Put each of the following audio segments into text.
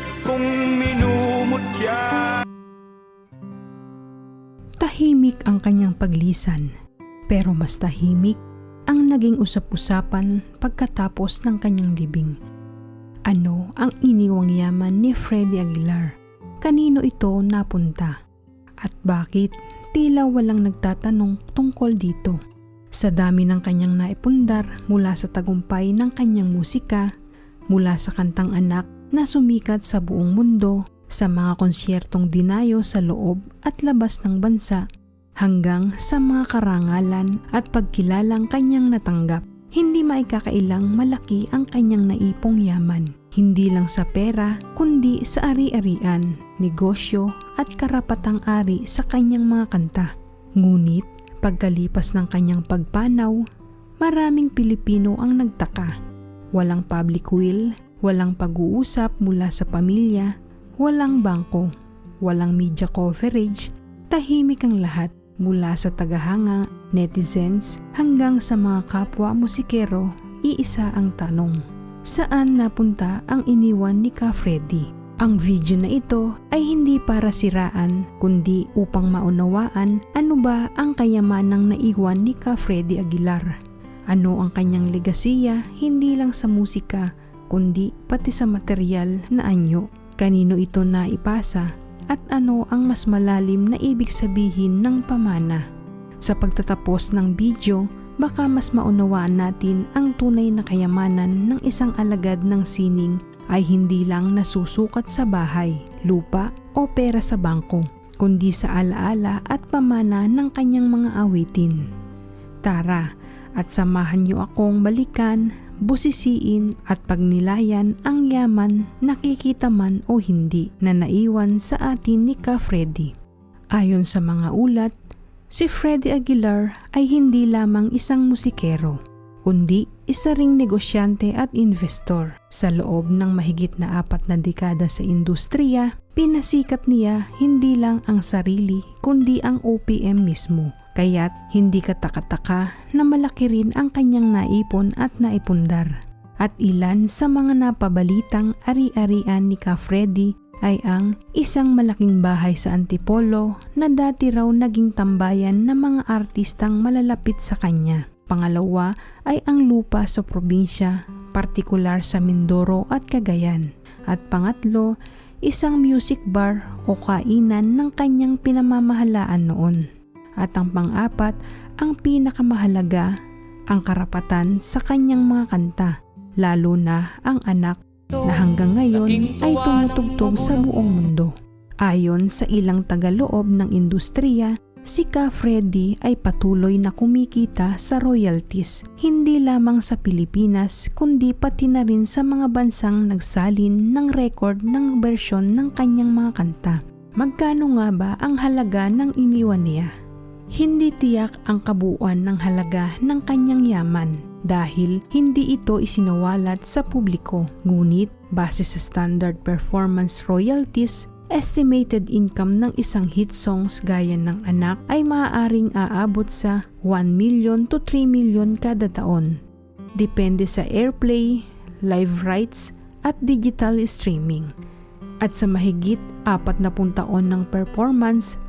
likas kong minumutya Tahimik ang kanyang paglisan, pero mas tahimik ang naging usap-usapan pagkatapos ng kanyang libing. Ano ang iniwang yaman ni Freddy Aguilar? Kanino ito napunta? At bakit tila walang nagtatanong tungkol dito? Sa dami ng kanyang naipundar mula sa tagumpay ng kanyang musika, mula sa kantang anak na sumikat sa buong mundo, sa mga konsyertong dinayo sa loob at labas ng bansa, hanggang sa mga karangalan at pagkilalang kanyang natanggap. Hindi maikakailang malaki ang kanyang naipong yaman. Hindi lang sa pera, kundi sa ari-arian, negosyo at karapatang ari sa kanyang mga kanta. Ngunit, pagkalipas ng kanyang pagpanaw, maraming Pilipino ang nagtaka. Walang public will, walang pag-uusap mula sa pamilya, walang bangko, walang media coverage, tahimik ang lahat mula sa tagahanga, netizens hanggang sa mga kapwa musikero, iisa ang tanong. Saan napunta ang iniwan ni Ka Freddy? Ang video na ito ay hindi para siraan kundi upang maunawaan ano ba ang kayamanang naiwan ni Ka Freddy Aguilar. Ano ang kanyang legasiya hindi lang sa musika kundi pati sa material na anyo. Kanino ito naipasa at ano ang mas malalim na ibig sabihin ng pamana. Sa pagtatapos ng video, baka mas maunawaan natin ang tunay na kayamanan ng isang alagad ng sining ay hindi lang nasusukat sa bahay, lupa o pera sa bangko, kundi sa alaala at pamana ng kanyang mga awitin. Tara, at samahan niyo akong balikan busisiin at pagnilayan ang yaman nakikita man o hindi na naiwan sa atin ni Ka Freddy. Ayon sa mga ulat, si Freddy Aguilar ay hindi lamang isang musikero, kundi isa ring negosyante at investor. Sa loob ng mahigit na apat na dekada sa industriya, pinasikat niya hindi lang ang sarili kundi ang OPM mismo kaya't hindi katakataka na malaki rin ang kanyang naipon at naipundar. At ilan sa mga napabalitang ari-arian ni Ka Freddy ay ang isang malaking bahay sa Antipolo na dati raw naging tambayan ng mga artistang malalapit sa kanya. Pangalawa ay ang lupa sa probinsya, partikular sa Mindoro at Cagayan. At pangatlo, isang music bar o kainan ng kanyang pinamamahalaan noon. At ang pang-apat, ang pinakamahalaga, ang karapatan sa kanyang mga kanta, lalo na ang anak na hanggang ngayon ay tumutugtog sa buong mundo. Ayon sa ilang tagaloob ng industriya, si Ka Freddy ay patuloy na kumikita sa royalties, hindi lamang sa Pilipinas kundi pati na rin sa mga bansang nagsalin ng record ng bersyon ng kanyang mga kanta. Magkano nga ba ang halaga ng iniwan niya? Hindi tiyak ang kabuuan ng halaga ng kanyang yaman dahil hindi ito isinawalat sa publiko. Ngunit base sa standard performance royalties, estimated income ng isang hit songs gaya ng anak ay maaaring aabot sa 1 million to 3 million kada taon. Depende sa airplay, live rights at digital streaming. At sa mahigit 40 taon ng performance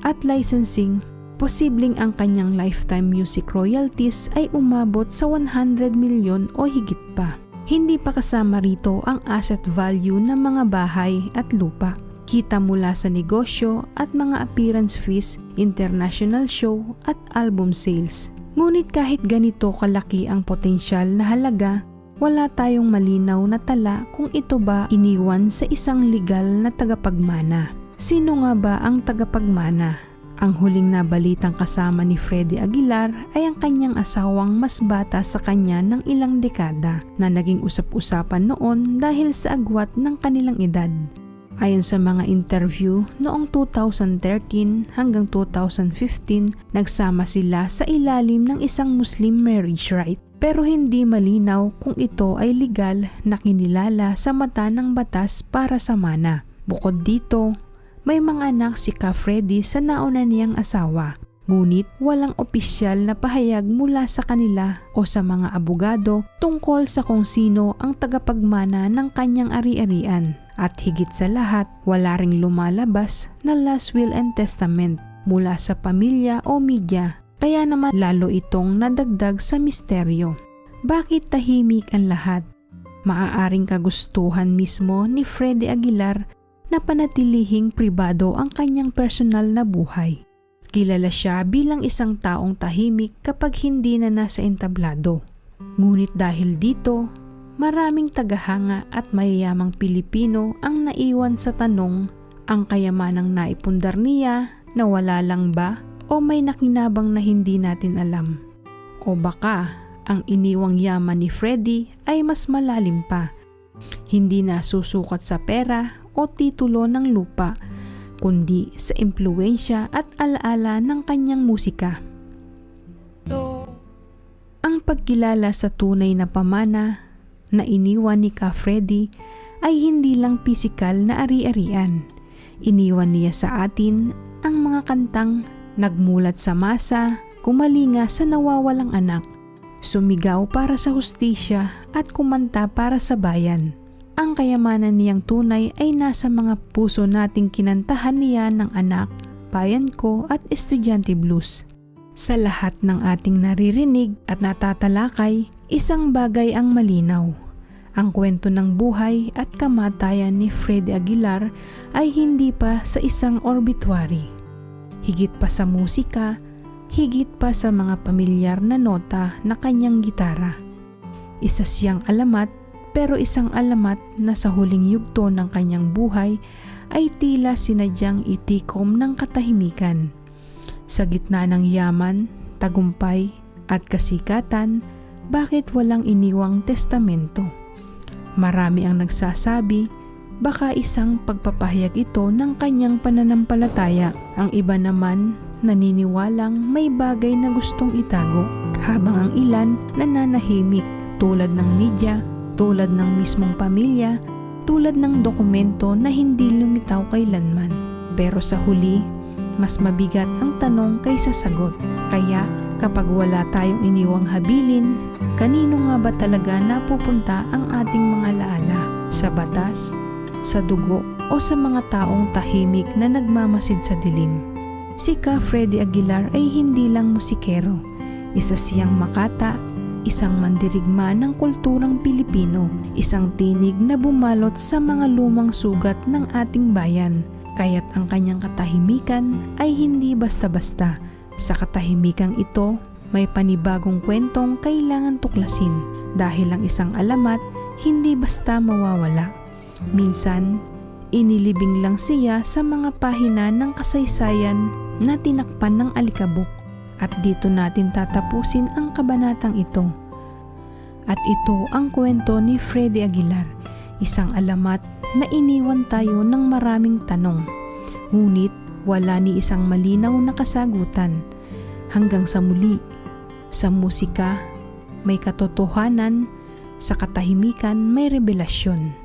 at licensing, posibleng ang kanyang lifetime music royalties ay umabot sa 100 milyon o higit pa. Hindi pa kasama rito ang asset value ng mga bahay at lupa. Kita mula sa negosyo at mga appearance fees, international show at album sales. Ngunit kahit ganito kalaki ang potensyal na halaga, wala tayong malinaw na tala kung ito ba iniwan sa isang legal na tagapagmana. Sino nga ba ang tagapagmana? Ang huling nabalitang kasama ni Freddy Aguilar ay ang kanyang asawang mas bata sa kanya ng ilang dekada na naging usap-usapan noon dahil sa agwat ng kanilang edad. Ayon sa mga interview, noong 2013 hanggang 2015, nagsama sila sa ilalim ng isang Muslim marriage rite pero hindi malinaw kung ito ay legal na kinilala sa mata ng batas para sa mana. Bukod dito, may mga anak si Ka Freddy sa nauna niyang asawa. Ngunit walang opisyal na pahayag mula sa kanila o sa mga abogado tungkol sa kung sino ang tagapagmana ng kanyang ari-arian. At higit sa lahat, wala ring lumalabas na last will and testament mula sa pamilya o media kaya naman lalo itong nadagdag sa misteryo. Bakit tahimik ang lahat? Maaaring kagustuhan mismo ni Freddy Aguilar na panatilihing pribado ang kanyang personal na buhay. Kilala siya bilang isang taong tahimik kapag hindi na nasa entablado. Ngunit dahil dito, maraming tagahanga at mayayamang Pilipino ang naiwan sa tanong ang kayamanang naipundar niya na wala lang ba o may nakinabang na hindi natin alam. O baka ang iniwang yaman ni Freddy ay mas malalim pa. Hindi na susukat sa pera o titulo ng lupa, kundi sa impluensya at alaala ng kanyang musika. Ang pagkilala sa tunay na pamana na iniwan ni Ka Freddy ay hindi lang pisikal na ari-arian. Iniwan niya sa atin ang mga kantang nagmulat sa masa, kumalinga sa nawawalang anak, sumigaw para sa hustisya at kumanta para sa bayan. Ang kayamanan niyang tunay ay nasa mga puso nating kinantahan niya ng anak, bayan ko at estudyante blues. Sa lahat ng ating naririnig at natatalakay, isang bagay ang malinaw. Ang kwento ng buhay at kamatayan ni Fred Aguilar ay hindi pa sa isang obituary. Higit pa sa musika, higit pa sa mga pamilyar na nota na kanyang gitara. Isa siyang alamat pero isang alamat na sa huling yugto ng kanyang buhay ay tila sinadyang itikom ng katahimikan. Sa gitna ng yaman, tagumpay at kasikatan, bakit walang iniwang testamento? Marami ang nagsasabi, baka isang pagpapahayag ito ng kanyang pananampalataya. Ang iba naman naniniwalang may bagay na gustong itago, habang ang ilan nananahimik tulad ng media, tulad ng mismong pamilya, tulad ng dokumento na hindi lumitaw kailanman. Pero sa huli, mas mabigat ang tanong kaysa sagot. Kaya kapag wala tayong iniwang habilin, kanino nga ba talaga napupunta ang ating mga laala? Sa batas, sa dugo o sa mga taong tahimik na nagmamasid sa dilim? Si Ka Freddy Aguilar ay hindi lang musikero. Isa siyang makata, isang mandirigma ng kulturang Pilipino, isang tinig na bumalot sa mga lumang sugat ng ating bayan kaya't ang kanyang katahimikan ay hindi basta-basta. Sa katahimikang ito, may panibagong kwentong kailangan tuklasin dahil ang isang alamat hindi basta mawawala. Minsan, inilibing lang siya sa mga pahina ng kasaysayan na tinakpan ng alikabok at dito natin tatapusin ang kabanatang ito. At ito ang kwento ni Freddy Aguilar, isang alamat na iniwan tayo ng maraming tanong. Ngunit wala ni isang malinaw na kasagutan. Hanggang sa muli, sa musika may katotohanan, sa katahimikan may revelasyon.